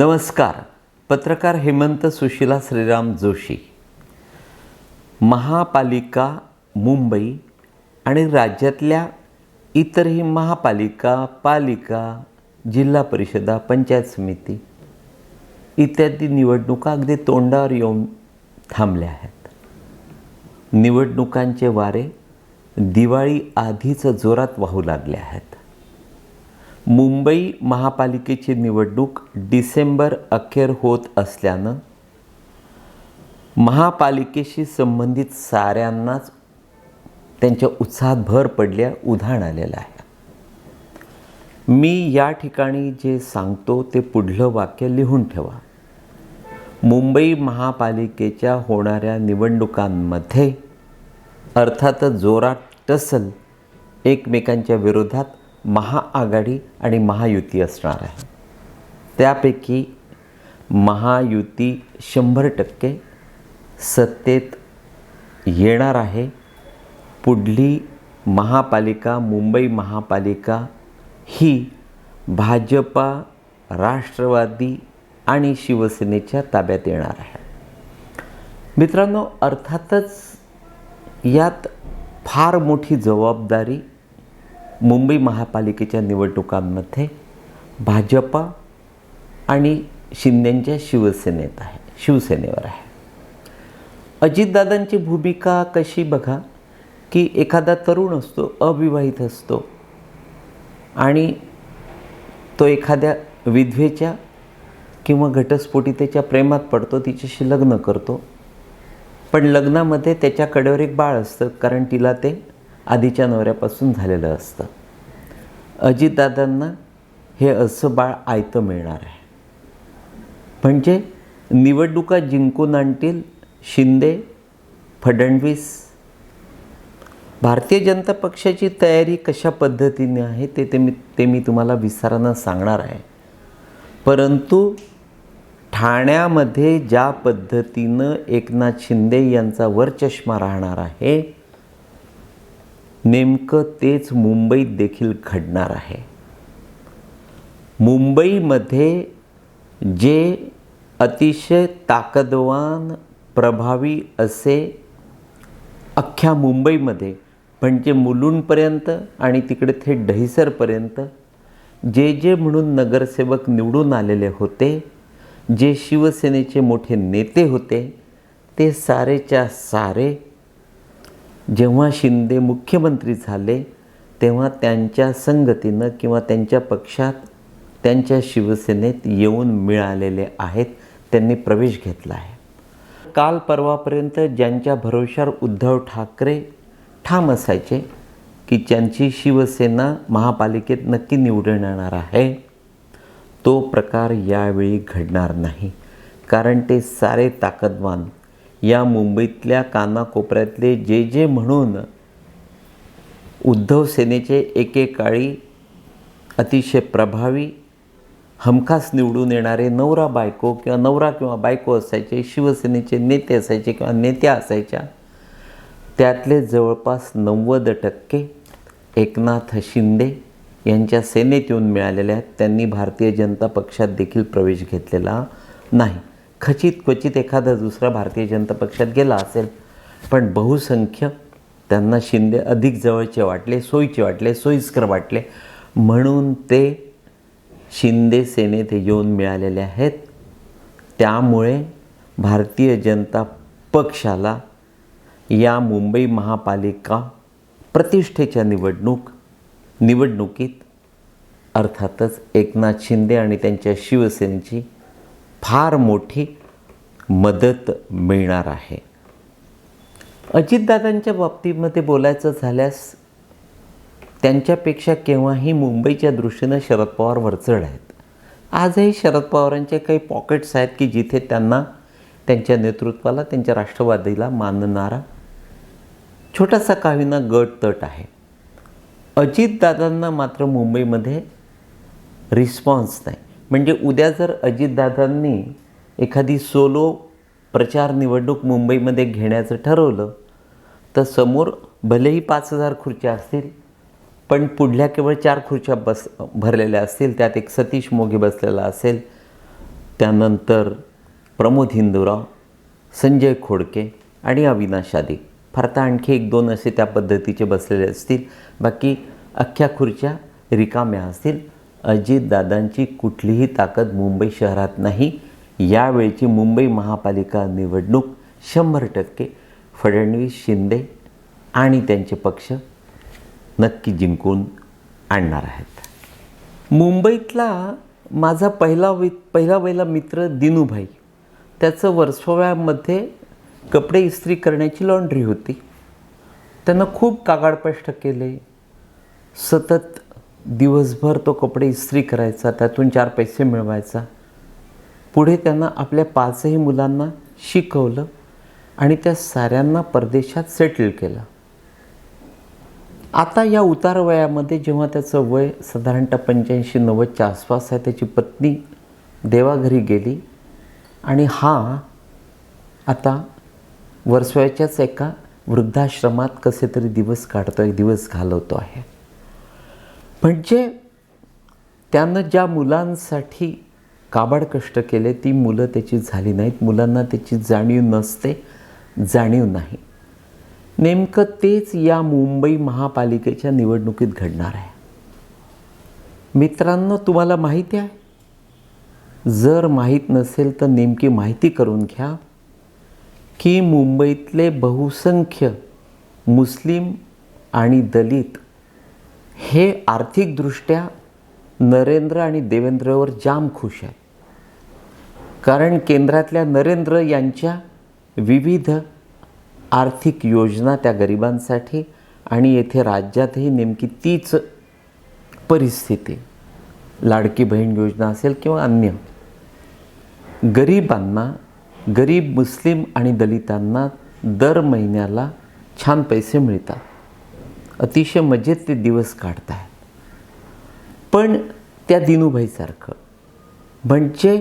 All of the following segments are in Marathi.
नमस्कार. पत्रकार हेमंत सुशिला श्रीराम जोशी. महापालिका मुंबई आणि राज्यातल्या इतरही महापालिका पालिका जिल्हा परिषदा पंचायत समिती इत्यादी निवडणुका अगदी तोंडावर येऊन थांबल्या आहेत. निवडणुकांचे वारे दिवाळी आधीच जोरात वाहू लागले आहेत. मुंबई महापालिकेची निवडणूक डिसेंबर अखेर होत असल्यानं महापालिकेशी संबंधित साऱ्यांनाच त्यांच्या उत्साहात भर पडल्या उधाण आलेलं आहे. मी या ठिकाणी जे सांगतो ते पुढलं वाक्य लिहून ठेवा. मुंबई महापालिकेच्या होणाऱ्या निवडणुकांमध्ये अर्थातच जोरात टसल एकमेकांच्या विरोधात महाआघाडी आणि महायुती असणार आहे. त्यापैकी महायुती शंभर टक्के सत्तेत येणार आहे. पुढली महापालिका मुंबई महापालिका ही भाजपा राष्ट्रवादी आणि शिवसेनेच्या ताब्यात येणार आहे. मित्रांनो अर्थातच यात फार मोठी जबाबदारी मुंबई महापालिकेच्या निवडणुकांमध्ये भाजपा आणि शिंदेंच्या शिवसेनेत आहे शिवसेनेवर आहे. अजितदादांची भूमिका कशी बघा की एखादा तरुण असतो अविवाहित असतो आणि तो एखाद्या विधवेच्या किंवा घटस्फोटितेच्या प्रेमात पडतो तिच्याशी लग्न करतो पण लग्नामध्ये त्याच्याकडेवर एक बाळ असतं कारण तिला ते आधीच्या नवऱ्यापासून झालेलं असतं. अजितदादांना हे असं बाळ आयतं मिळणार आहे. म्हणजे निवडणुका जिंकून आणतील शिंदे फडणवीस. भारतीय जनता पक्षाची तयारी कशा पद्धतीने आहे ते ते मी ते मी तुम्हाला विस्तारानं सांगणार आहे. परंतु ठाण्यामध्ये ज्या पद्धतीनं एकनाथ शिंदे यांचा वरचष्मा राहणार आहे नेमकं तेच मुंबईत देखील घडणार आहे. मुंबईमध्ये जे अतिशय ताकदवान प्रभावी असे अख्ख्या मुंबईमध्ये म्हणजे मुलुंडपर्यंत आणि तिकडे थेट दहिसरपर्यंत जे जे म्हणून नगरसेवक निवडून आलेले होते जे शिवसेनेचे मोठे नेते होते ते सारेच्या सारे जेव्हा शिंदे मुख्यमंत्री झाले तेव्हा त्यांच्या संगतीनं किंवा त्यांच्या पक्षात त्यांच्या शिवसेनेत येऊन मिळालेले आहेत त्यांनी प्रवेश घेतला आहे. काल परवापर्यंत ज्यांच्या भरोशावर उद्धव ठाकरे ठाम असायचे की ज्यांची शिवसेना महापालिकेत नक्की निवडून येणार आहे तो प्रकार यावेळी घडणार नाही. कारण ते सारे ताकदवान या मुंबईतल्या कानाकोपऱ्यातले जे जे म्हणून उद्धव सेनेचे एकेकाळी अतिशय प्रभावी हमखास निवडून येणारे नवरा बायको किंवा नवरा किंवा बायको असायचे शिवसेनेचे नेते असायचे किंवा नेत्या असायच्या त्यातले जवळपास नव्वद टक्के एकनाथ शिंदे यांच्या सेनेत येऊन मिळालेल्या आहेत. त्यांनी भारतीय जनता पक्षात देखील प्रवेश घेतलेला नाही. खचित क्वचित एखादा दुसरा भारतीय जनता पक्षात गेला असेल पण बहुसंख्य त्यांना शिंदे अधिक जवळचे वाटले सोयीचे वाटले सोयीस्कर वाटले. म्हणून ते शिंदे सेनेत येऊन मिळालेले आहेत. त्यामुळे भारतीय जनता पक्षाला या मुंबई महापालिका प्रतिष्ठेच्या निवडणूक निवडणुकीत अर्थातच एकनाथ शिंदे आणि त्यांच्या शिवसेनेची फार मोठी मदत मिळणार आहे. अजितदादांच्या बाबतीमध्ये बोलायचं झाल्यास त्यांच्यापेक्षा केव्हाही मुंबईच्या दृष्टीनं शरद पवार वरचढ आहेत. आजही शरद पवारांचे काही पॉकेट्स आहेत की जिथे त्यांना त्यांच्या नेतृत्वाला त्यांच्या राष्ट्रवादीला मानणारा छोटासा काहीना गट तट आहे. अजितदादांना मात्र मुंबईमध्ये रिस्पॉन्स नाही. म्हणजे उद्या जर अजितदादांनी एखादी सोलो प्रचार निवडणूक मुंबईमध्ये घेण्याचं ठरवलं तर समोर भलेही पाच हजार खुर्च्या असतील पण पुढल्या केवळ चार खुर्च्या बस भरलेल्या असतील त्यात एक सतीश मोघे बसलेला असेल त्यानंतर प्रमोद हिंदूराव संजय खोडके आणि अविनाश आदी. फार तर आणखी एक दोन असे त्या पद्धतीचे बसलेले असतील. बाकी अख्ख्या खुर्च्या रिकाम्या असतील. अजितदादांची कुठलीही ताकद मुंबई शहरात नाही. यावेळची मुंबई महापालिका निवडणूक शंभर टक्के फडणवीस शिंदे आणि त्यांचे पक्ष नक्की जिंकून आणणार आहेत. मुंबईतला माझा पहिला वि पहिला पहिला मित्र दिनूभाई. त्याचं वर्सोव्यामध्ये कपडे इस्त्री करण्याची लॉन्ड्री होती. त्यानं खूप कागाडपष्ट केले. सतत दिवसभर तो कपडे इस्त्री करायचा त्यातून चार पैसे मिळवायचा. पुढे त्यांना आपल्या पाचही मुलांना शिकवलं आणि त्या साऱ्यांना परदेशात सेटल केलं. आता या उतार वयामध्ये जेव्हा त्याचं वय साधारणतः पंच्याऐंशी नव्वदच्या आसपास आहे त्याची पत्नी देवाघरी गेली आणि हा आता वर्सव्याच्याच एका वृद्धाश्रमात कसे तरी दिवस काढतो आहे दिवस घालवतो आहे. म्हणजे त्यानं ज्या मुलांसाठी काबाड कष्ट केले ती मुलं त्याची झाली नाहीत. मुलांना त्याची जाणीव नसते जाणीव नाही. नेमकं तेच या मुंबई महापालिकेच्या निवडणुकीत घडणार आहे. मित्रांनो तुम्हाला माहिती आहे? जर माहीत नसेल तर नेमकी माहिती करून घ्या की मुंबईतले बहुसंख्य मुस्लिम आणि दलित हे आर्थिकदृष्ट्या नरेंद्र आणि देवेंद्रवर जाम खुश आहेत कारण केंद्रातल्या नरेंद्र यांच्या विविध आर्थिक योजना त्या गरिबांसाठी आणि येथे राज्यातही नेमकी तीच परिस्थिती लाडकी बहीण योजना असेल किंवा अन्य. गरिबांना गरीब मुस्लिम आणि दलितांना दर महिन्याला छान पैसे मिळतात. अतिशय मजेत ते दिवस काढत आहेत पण त्या दिनूभाईसारखं. म्हणजे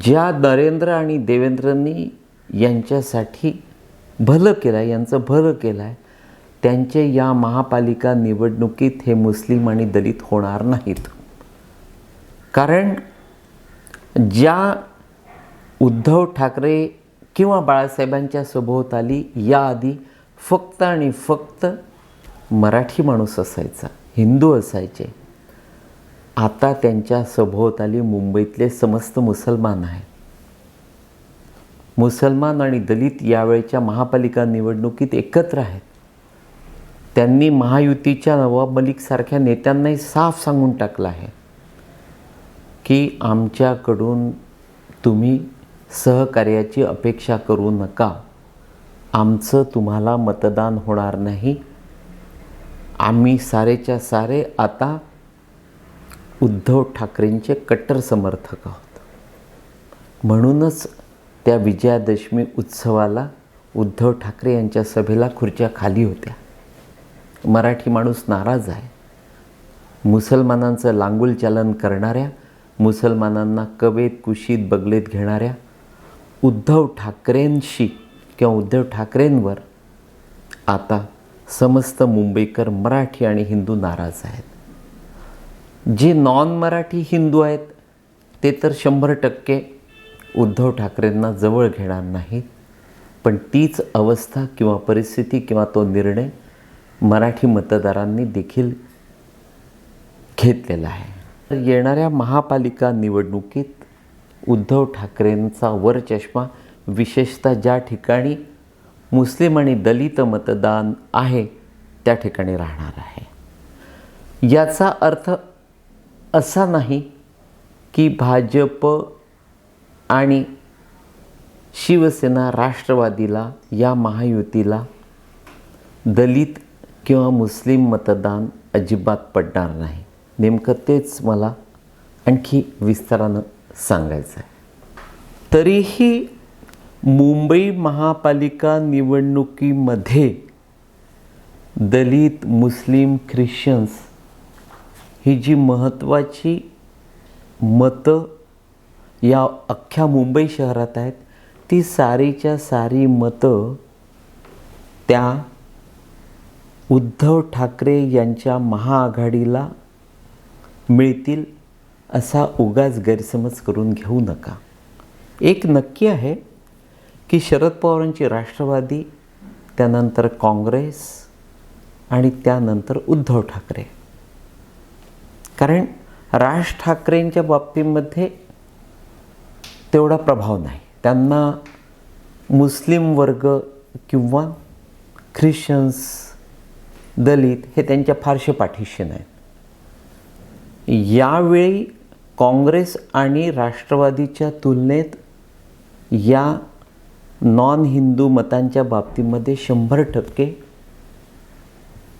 ज्या नरेंद्र आणि देवेंद्रनी यांच्यासाठी भलं केलं आहे यांचं भलं केलं आहे त्यांचे या महापालिका निवडणुकीत हे मुस्लिम आणि दलित होणार नाहीत. कारण ज्या उद्धव ठाकरे किंवा बाळासाहेबांच्या सभोवताली याआधी फक्त आणि फक्त मराठी माणूस असायचा हिंदू असायचे. आता त्यांच्या सभोवताली मुंबईतले समस्त मुसलमान आहेत. मुसलमान आणि दलित यावेळच्या महापालिका निवडणुकीत एकत्र आहेत. त्यांनी महायुतीच्या नवाब मलिकसारख्या नेत्यांनाही साफ सांगून टाकलं आहे की आमच्याकडून तुम्ही सहकार्याची अपेक्षा करू नका. आमचं तुम्हाला मतदान होणार नाही. आम्ही सारेच्या सारे आता उद्धव ठाकरेंचे कट्टर समर्थक आहोत. म्हणूनच त्या विजयादशमी उत्सवाला उद्धव ठाकरे यांच्या सभेला खुर्च्या खाली होत्या. मराठी माणूस नाराज आहे. मुसलमानांचं लांगुल चालन करणाऱ्या मुसलमानांना कवेत कुशीत बगलेत घेणाऱ्या उद्धव ठाकरेंशी किंवा उद्धव ठाकरेंवर आता समस्त मुंबईकर मराठी आणि हिंदू नाराज आहेत. जे नॉन मराठी हिंदू आहेत ते तर शंभर टक्के उद्धव ठाकरेंना जवळ घेणार नाहीत. पण तीच अवस्था किंवा परिस्थिती किंवा तो निर्णय मराठी मतदारांनी देखील घेतलेला आहे. येणाऱ्या महापालिका निवडणुकीत उद्धव ठाकरेंचा वरचष्मा विशेषतः ज्या ठिकाणी मुस्लिम आणि दलित मतदान आहे त्या ठिकाणी राहणार आहे. याचा अर्थ असा नाही की भाजप आणि शिवसेना राष्ट्रवादीला या महायुतीला दलित किंवा मुस्लिम मतदान अजिबात पडणार नाही. नेमकं तेच मला आणखी विस्तारानं सांगायचं आहे तरीही मुंबई महापालिका निवडणुकीमध्ये दलित मुस्लिम ख्रिश्चन्स ही जी महत्त्वाची मतं या अख्ख्या मुंबई शहरात आहेत ती सारीच्या सारी मतं त्या उद्धव ठाकरे यांच्या महाआघाडीला मिळतील असा उगाच गैरसमज करून घेऊ नका. एक नक्की आहे की शरद पवारांची राष्ट्रवादी त्यानंतर काँग्रेस आणि त्यानंतर उद्धव ठाकरे. कारण राज ठाकरेंच्या बाबतीमध्ये तेवढा प्रभाव नाही. त्यांना मुस्लिम वर्ग किंवा ख्रिश्चन्स दलित हे त्यांच्या फारसे पाठीशी नाहीत. यावेळी काँग्रेस आणि राष्ट्रवादीच्या तुलनेत या नॉन हिंदू मतांच्या बाबतीमध्ये शंभर टक्के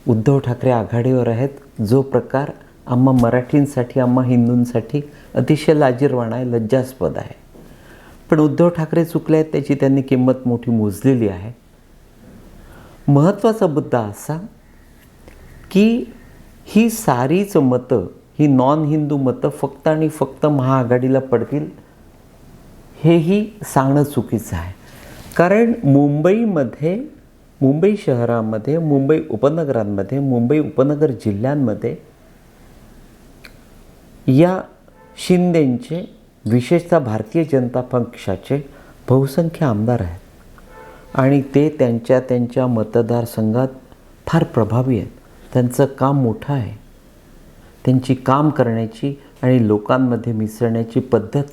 उद्धव ठाकरे आघाडीवर आहेत. जो प्रकार आम्हा मराठींसाठी आम्हा हिंदूंसाठी अतिशय लाजीरवाणा आहे लज्जास्पद आहे. पण उद्धव ठाकरे चुकले आहेत त्याची त्यांनी किंमत मोठी मोजलेली आहे. महत्त्वाचा मुद्दा असा की ही सारीच मतं ही नॉन हिंदू मतं फक्त आणि फक्त महाआघाडीला पडतील हेही सांगणं चुकीचं आहे. कारण मुंबईमध्ये मुंबई शहरामध्ये मुंबई उपनगरांमध्ये मुंबई उपनगर जिल्ह्यांमध्ये या शिंदेंचे विशेषतः भारतीय जनता पक्षाचे बहुसंख्य आमदार आहेत. आणि ते त्यांच्या त्यांच्या मतदारसंघात फार प्रभावी आहेत. त्यांचं काम मोठं आहे. त्यांची काम करण्याची आणि लोकांमध्ये मिसळण्याची पद्धत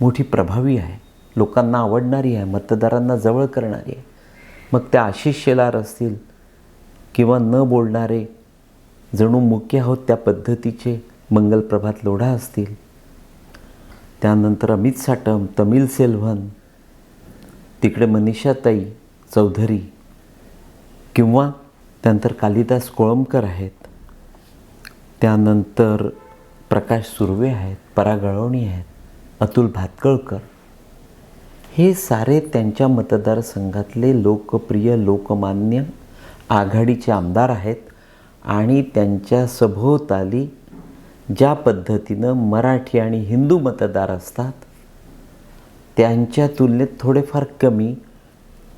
मोठी प्रभावी आहे. लोकांना आवडणारी आहे मतदारांना जवळ करणारी आहे. मग त्या आशिष शेलार असतील किंवा न बोलणारे जणू मुख्य आहोत त्या पद्धतीचे मंगलप्रभात लोढा असतील. त्यानंतर अमित साटम तमिल सेल्व्हन तिकडे मनीषाताई चौधरी किंवा त्यानंतर कालिदास कोळंबकर आहेत. त्यानंतर प्रकाश सुर्वे आहेत परागळवणी आहेत अतुल भातकळकर. हे सारे त्यांच्या मतदारसंघातले लोकप्रिय लोकमान्य आघाडीचे आमदार आहेत आणि त्यांच्या सभोवताली ज्या पद्धतीनं मराठी आणि हिंदू मतदार असतात त्यांच्या तुलनेत थोडेफार कमी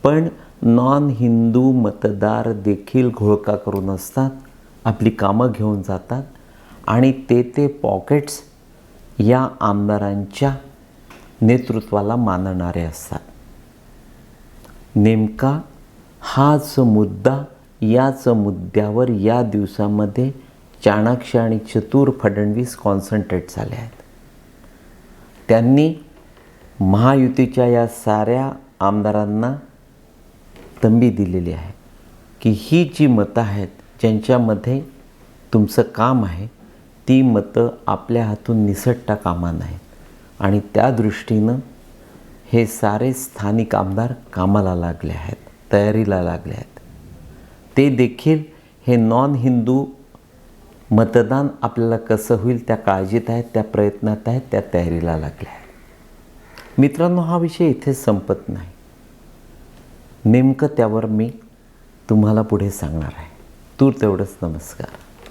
पण नॉन हिंदू मतदार देखील घोळका करून असतात आपली कामं घेऊन जातात आणि ते ते पॉकेट्स या आमदारांच्या नेतृत्वाला मानणारे असतात. नेमका हाच मुद्दा याच मुद्द्यावर या दिवसामध्ये चाणक्य आणि चतुर फडणवीस कॉन्सन्ट्रेट झाले आहेत. त्यांनी महायुतीच्या या साऱ्या आमदारांना तंबी दिलेली आहे की ही जी मतं आहेत ज्यांच्यामध्ये तुमचं काम आहे ती मतं आपल्या हातून निसटता कामा नाहीत आणि त्या दृष्टीनं हे सारे स्थानिक आमदार कामाला लागले आहेत तयारीला लागले आहेत. ते देखील हे नॉन हिंदू मतदान आपल्याला कसं होईल त्या काळजीत आहेत त्या प्रयत्नात आहेत त्या तयारीला लागल्या आहेत. मित्रांनो हा विषय इथेच संपत नाही. नेमकं त्यावर मी तुम्हाला पुढे सांगणार आहे. तूर तेवढंच नमस्कार.